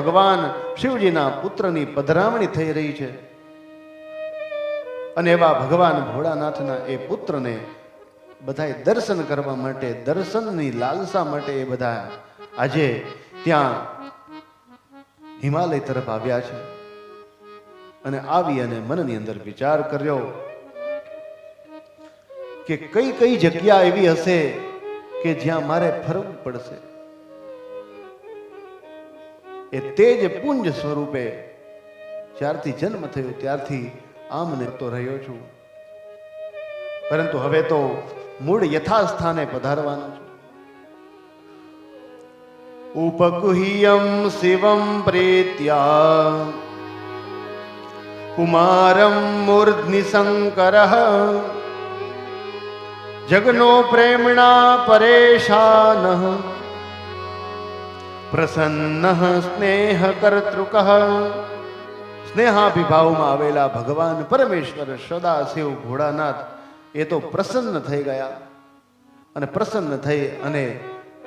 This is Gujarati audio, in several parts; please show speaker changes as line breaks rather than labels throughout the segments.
ભગવાન શિવજીના પુત્રની પધરામણી થઈ રહી છે. અને એવા ભગવાન ભોળાનાથના એ પુત્રને બધાએ દર્શન કરવા માટે, દર્શનની લાલસા માટે એ બધા આજે ત્યાં હિમાલય તરફ આવ્યા છે. અને આવી અને મનની અંદર વિચાર કર્યો કે કઈ કઈ જગ્યા એવી હશે કે જ્યાં મારે ફરવું પડશે. એ તેજ પુંજ સ્વરૂપે જ્યારથી જન્મ થયો, ત્યારથી આમ ને તો રહ્યો છું. પરંતુ હવે તો મૂળ યથાસ્થાને પધારવાનું છું. ઉપગુહ્યમ શિવમ પ્રેત્યા, કુમારમ મૂર્ધનિ શંકર જગનો પ્રેમણા પરેશાન પ્રસન્ન સ્નેહ કર્તૃક સ્નેહાભિભાવમાં આવેલા ભગવાન પરમેશ્વર સદા શિવ ભોળાનાથ એ તો પ્રસન્ન થઈ ગયા. અને પ્રસન્ન થઈ અને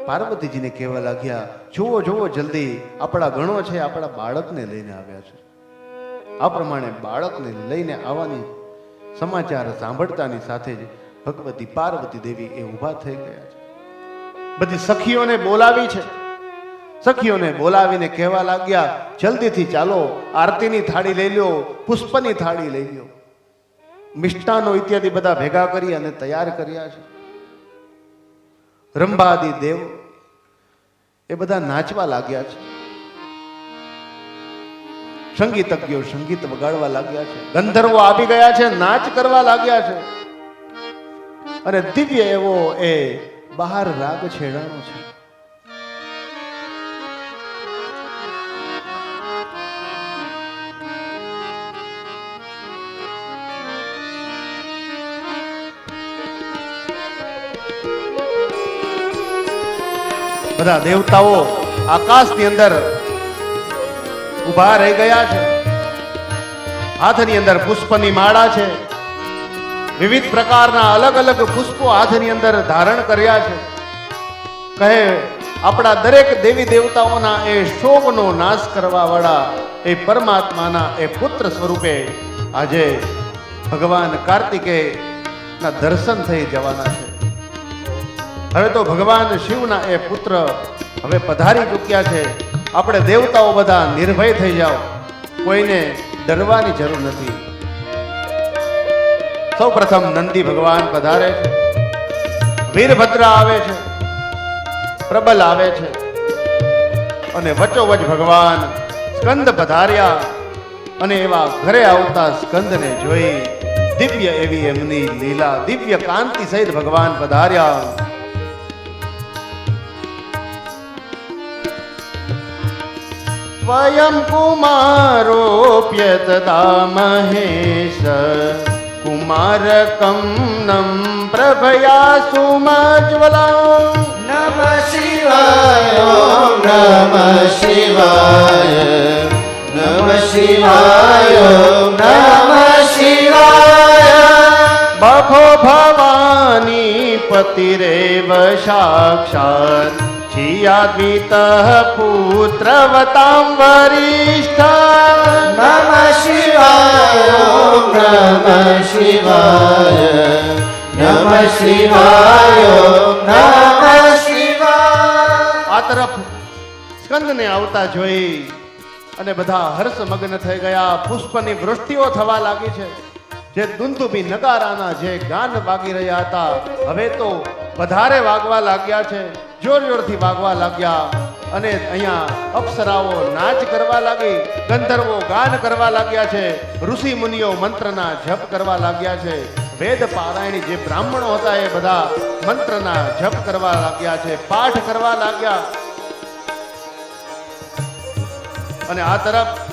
પાર્વતીજીને કહેવા લાગ્યા, જુઓ જુઓ, જલ્દી, આપણા ગણો છે, આપણા બાળકને લઈને આવ્યા છે. આ પ્રમાણે બાળકને લઈને આવવાની સમાચાર સાંભળતાની સાથે જ ભગવતી પાર્વતી દેવી એ ઊભા થઈ ગયા છે. બધી સખીઓને બોલાવી છે. સખીઓને બોલાવીને કહેવા લાગ્યા, જલ્દીથી ચાલો, આરતીની થાળી લઈ લ્યો, પુષ્પની થાળી લઈ લ્યો. મિષ્ટાનો ઇત્યાદિ બધા ભેગા કરી અને તૈયાર કર્યા છે. રંભાદી દેવ એ બધા નાચવા લાગ્યા છે. સંગીતજ્ઞો સંગીત વગાડવા લાગ્યા છે. ગંધર્વો આવી ગયા છે, નાચ કરવા લાગ્યા છે. અને દિવ્ય એવો એ બહાર રાગ છેડાનો છે. બધા દેવતાઓ આકાશની અંદર ઊભા રહી ગયા છે. હાથની અંદર પુષ્પની માળા છે. વિવિધ પ્રકારના અલગ અલગ પુષ્પો હાથની અંદર ધારણ કર્યા છે. કહે, આપણા દરેક દેવી દેવતાઓના એ શોભનો નાશ કરવા વાળા એ પરમાત્માના એ પુત્ર સ્વરૂપે આજે ભગવાન કાર્તિકેયના દર્શન થઈ જવાના છે. હવે તો ભગવાન શિવના એ પુત્ર હવે પધારી ચૂક્યા છે. આપણે દેવતાઓ બધા નિર્ભય થઈ જાઓ. કોઈને ડરવાની જરૂર નથી. સૌ પ્રથમ નંદી ભગવાન પધારે છે. વીરભદ્ર આવે છે. પ્રબલ આવે છે. અને વચોવચ ભગવાન સ્કંદ પધાર્યા. અને એવા ઘરે આવતા સ્કંદને જોઈ દિવ્ય એવી એમની લીલા દિવ્ય કાંતિ સહિત ભગવાન પધાર્યા. स्वयं कुमारोऽप्यतदा महेश कुमारकं नं प्रभया सुमज्वला
नमः शिवाय नमः शिवाय नमः शिवाय नमः शिवाय
बभो भवानी पतिरेव साक्षात् छियाद्वितः पुत्रवतां वरिष्ठा
નમ શિવાય ઓમ નમ શિવાય નમ શિવાય ઓમ નમ શિવાય
આ તરફ સ્કંદને આવતા જોઈ અને બધા હર્ષમગ્ન થઈ ગયા પુષ્પની વૃષ્ટિઓ થવા લાગી છે જે દુંદુભી નગારાના જે ગાન વાગી રહ્યા હતા હવે તો વધારે વાગવા લાગ્યા છે જોર જોરથી વાગવા લાગ્યા અને અહીંયા અપ્સરાઓ નાચ કરવા લાગી, ગંધર્વો ગાન કરવા લાગ્યા છે ઋષિ મુનિઓ મંત્રના જપ કરવા લાગ્યા છે, વેદ પારાયણી જે બ્રાહ્મણો હતા એ બધા મંત્રના જપ કરવા લાગ્યા છે, પાઠ કરવા લાગ્યા. અને આ તરફમાં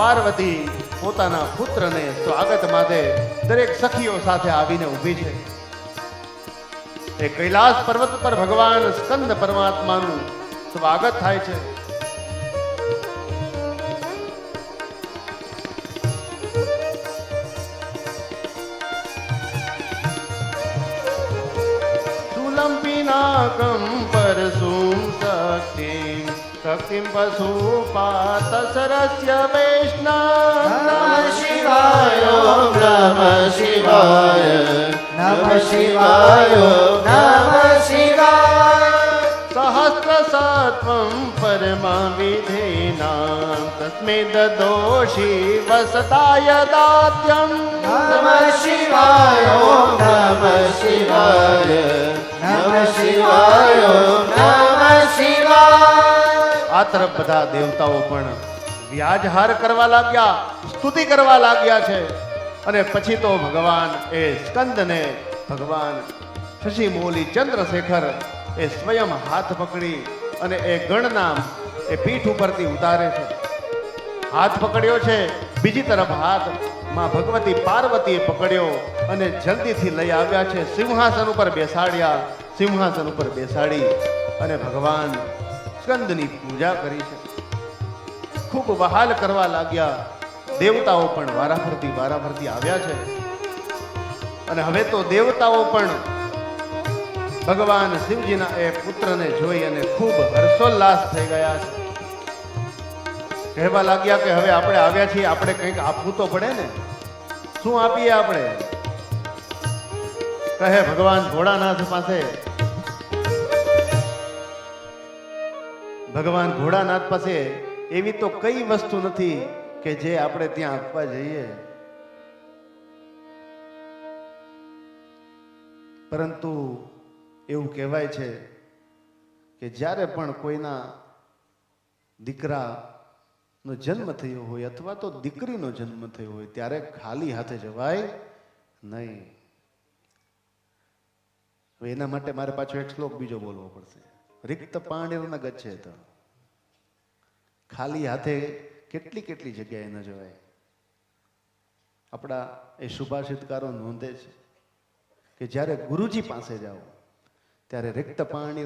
પાર્વતી પોતાના પુત્રને સ્વાગત માટે દરેક સખીઓ સાથે આવીને ઊભી છે. એ કૈલાસ પર્વત પર ભગવાન સ્કંદ પરમાત્માનું સ્વાગત થાય છે. સુલંપિનાકમ પરસું શક્તિ? શક્તિમ પશુપાત સરસ્ય વૈષ્ણવ.
શિવાય, ઓમ શિવાય. નમઃ શિવાય નમ શિવાય
સહસ્ર સત્વમ પરમા વિધેના તસ્મે દોષી વસતાય દાત્યમ
નમ શિવાય નમ શિવાય નમ શિવાય નમ શિવાય
આ તરફ બધા દેવતાઓ પણ વ્યાજહાર કરવા લાગ્યા સ્તુતિ કરવા લાગ્યા છે. અને પછી તો ભગવાન એ સ્કંદને ભગવાન શશી મોલી ચંદ્રશેખર એ સ્વયં હાથ પકડી અને એ ગણનામ એ પીઠ ઉપરથી ઉતારે છે. હાથ પકડ્યો છે, બીજી તરફ હાથમાં ભગવતી પાર્વતીએ પકડ્યો અને જલ્દીથી લઈ આવ્યા છે. સિંહાસન ઉપર બેસાડ્યા, સિંહાસન ઉપર બેસાડી અને ભગવાન સ્કંદની પૂજા કરી છે. ખૂબ વહાલ કરવા લાગ્યા દેવતાઓ પણ વારાફરતી વારાફરતી આવ્યા છે. અને હવે તો દેવતાઓ પણ ભગવાન શિવજીના એ પુત્રને જોઈ અને ખૂબ હર્ષોલ્લાસ થઈ ગયા છે. કહેવા લાગ્યા કે હવે આપણે આવ્યા છીએ, આપણે કંઈક આપવું તો પડે ને? શું આપીએ આપણે? કહે ભગવાન ભોળાનાથ પાસે. ભગવાન ભોળાનાથ પાસે એવી તો કઈ વસ્તુ નથી કે જે આપણે ત્યાં આપવા જઈએ. પરંતુ એવું કહેવાય છે કે જ્યારે પણ કોઈના દીકરાનો જન્મ થયો હોય અથવા તો દીકરીનો જન્મ થયો હોય, ત્યારે ખાલી હાથે જવાય નહીં. એના માટે મારે પાછો એક શ્લોક બીજો બોલવો પડશે. રિક્ત પાણી ન ગચ્છે તો. ખાલી હાથે કેટલી કેટલી જગ્યાએ ન જવાય. આપણા એ સુભાષિતકારો નોંધે છે કે જ્યારે ગુરુજી પાસે જાઓ, ત્યારે રિક્ત પાણી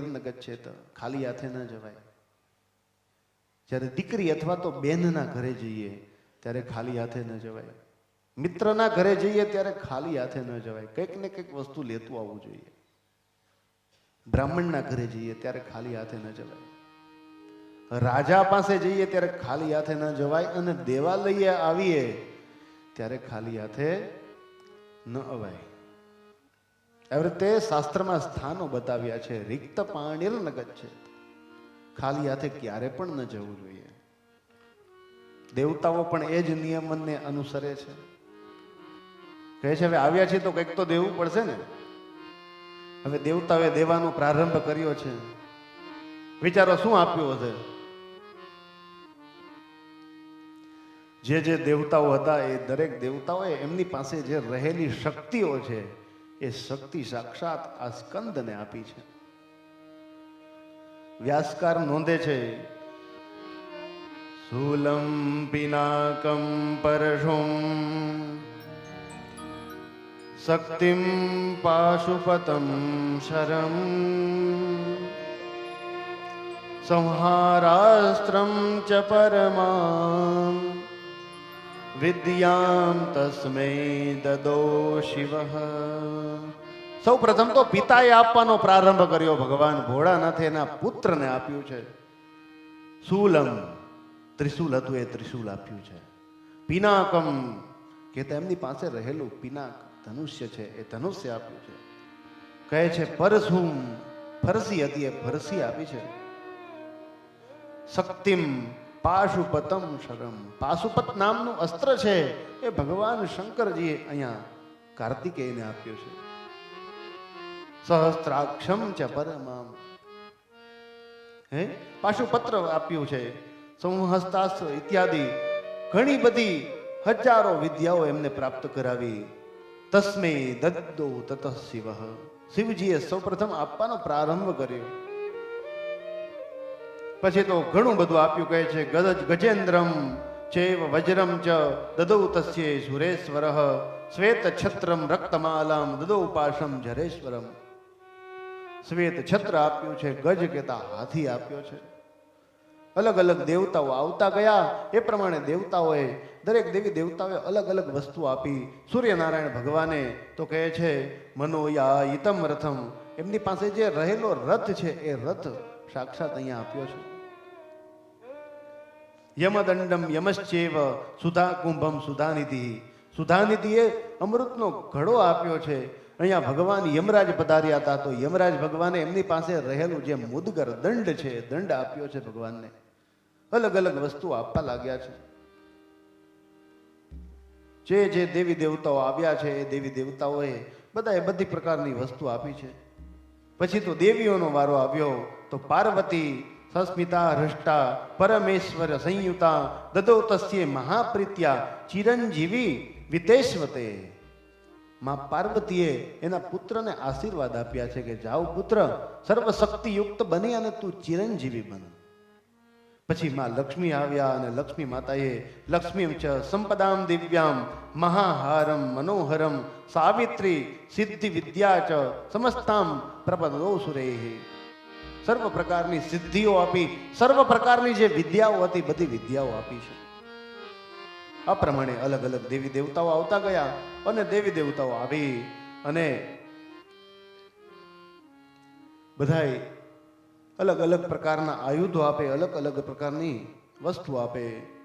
તો ખાલી હાથે ન જવાય. જ્યારે દીકરી અથવા તો બેનના ઘરે જઈએ, ત્યારે ખાલી હાથે ન જવાય. મિત્રના ઘરે જઈએ, ત્યારે ખાલી હાથે ન જવાય. કંઈક ને કંઈક વસ્તુ લેતું આવવું જોઈએ. બ્રાહ્મણના ઘરે જઈએ, ત્યારે ખાલી હાથે ન જવાય. રાજા પાસે જઈએ ત્યારે ખાલી હાથે ન જવાય અને દેવાલયે આવીએ ત્યારે ખાલી હાથે ન અવાય. એવી રીતે શાસ્ત્રમાં સ્થાનો બતાવ્યા છે. રિક્ત પાણીર નગત છે. ખાલી હાથે ક્યારે પણ ન જવું જોઈએ. દેવતાઓ પણ એ જ નિયમનને અનુસરે છે. કહે છે, હવે આવ્યા છીએ તો કંઈક તો દેવું પડશે ને? હવે દેવતાઓએ દેવાનો પ્રારંભ કર્યો છે. વિચારો, શું આપ્યું હશે? જે જે દેવતાઓ હતા એ દરેક દેવતાઓએ એમની પાસે જે રહેલી શક્તિઓ છે, એ શક્તિ સાક્ષાત આ સ્કંદને આપી છે. વ્યાસકાર નોંધે છે શૂલમ પિનાકમ પરશુમ, શક્તિમ પાશુપતમ શરમ, સંહારાસ્ત્રમ ચ પરમામ. વિદ્યામ તસ્મૈ દદો શિવ સૌ પ્રથમ તો પિતાએ આપવાનો પ્રારંભ કર્યો, ભગવાન ભોળાનાથે એના પુત્રને આપ્યું છે. શૂલમ ત્રિશુલ હતું એ ત્રિશુલ આપ્યું છે. પિનાકમ, કે તેમની પાસે રહેલું પિનાક ધનુષ્ય છે, એ ધનુષ્ય આપ્યું છે. કહે છે, પરસુમ, ફરસી હતી એ ફરસી આપી છે. શક્તિમ પાશુપતમ શરમ. પાશુપત નામનું અસ્ત્ર છે એ ભગવાન શંકરજીએ અહીંયા કાર્તિકેયને આપ્યું છે. સહસ્ત્રાક્ષમ ચ પરમામ. હે? પાશુપત્ર આપ્યું છે. સંહસ્તાસ્ત્ર ઇત્યાદિ ઘણી બધી હજારો વિદ્યાઓ એમને પ્રાપ્ત કરાવી. તસ્મે દદ્દો તત શિવ. શિવજીએ સૌપ્રથમ આપવાનો પ્રારંભ કર્યો. પછી તો ઘણું બધું આપ્યું કહે છે ગજ ગજેન્દ્રમ ચેવ વજ્રમ ચ દદૌ તસ્યે સુરેશ્વર, શ્વેત છત્રમ રક્તમાલામ દદૌ પાશમ જરેશ્વરમ શ્વેત છત્ર આપ્યું છે, ગજ કેતા હાથી આપ્યો છે. અલગ અલગ દેવતાઓ આવતા ગયા, એ પ્રમાણે દેવતાઓએ દરેક દેવી દેવતાઓએ અલગ અલગ વસ્તુ આપી. સૂર્યનારાયણ ભગવાને તો કહે છે મનોયા ઇતમ રથમ. એમની પાસે જે રહેલો રથ છે, એ રથ સાક્ષાત અહીંયા આપ્યો છે. યમદંડમ યમશ્ચેવ સુધા કુંભમ સુધાનિધિ. સુધાનિધિએ અમૃતનો ઘડો આપ્યો છે. અહીંયા ભગવાન યમરાજ પધાર્યા હતા. તો યમરાજ ભગવાને એમની પાસે રહેલું જે મુદગર દંડ છે દંડ આપ્યો છે ભગવાનને. અલગ અલગ વસ્તુ આપવા લાગ્યા છે. જે જે દેવી દેવતાઓ આવ્યા છે, એ દેવી દેવતાઓએ બધાએ બધી પ્રકારની વસ્તુ આપી છે. પછી તો દેવીઓનો વારો આવ્યો. તો પાર્વતી સસ્મિતા હૃષ્ટા પરમેશ્વર સંયુતા દદો તસ્યે મહાપ્રીત્યા ચિરંજીવી વિતેશ્વતે માં પાર્વતીએ એના પુત્રને આશીર્વાદ આપ્યા છે કે જાઓ પુત્ર સર્વશક્તિયુક્ત બની અને તું ચિરંજીવી બન પછી માં લક્ષ્મી આવ્યા અને લક્ષ્મી માતાએ લક્ષ્મી ચ સંપદામ દિવ્યામ મહાહારમ મનોહરમ સાવિત્રી સિદ્ધિ વિદ્યા ચ સમસ્તામ પ્રપદો સુરેહી સર્વ પ્રકારની સિદ્ધિઓ આપી, સર્વ પ્રકારની જે વિદ્યાઓ હતી, બધી વિદ્યાઓ આપી છે. આ પ્રમાણે અલગ અલગ દેવી દેવતાઓ આવતા ગયા અને દેવી દેવતાઓ આવી અને બધાએ અલગ અલગ પ્રકારના આયુધો આપે, અલગ અલગ પ્રકારની વસ્તુ આપે.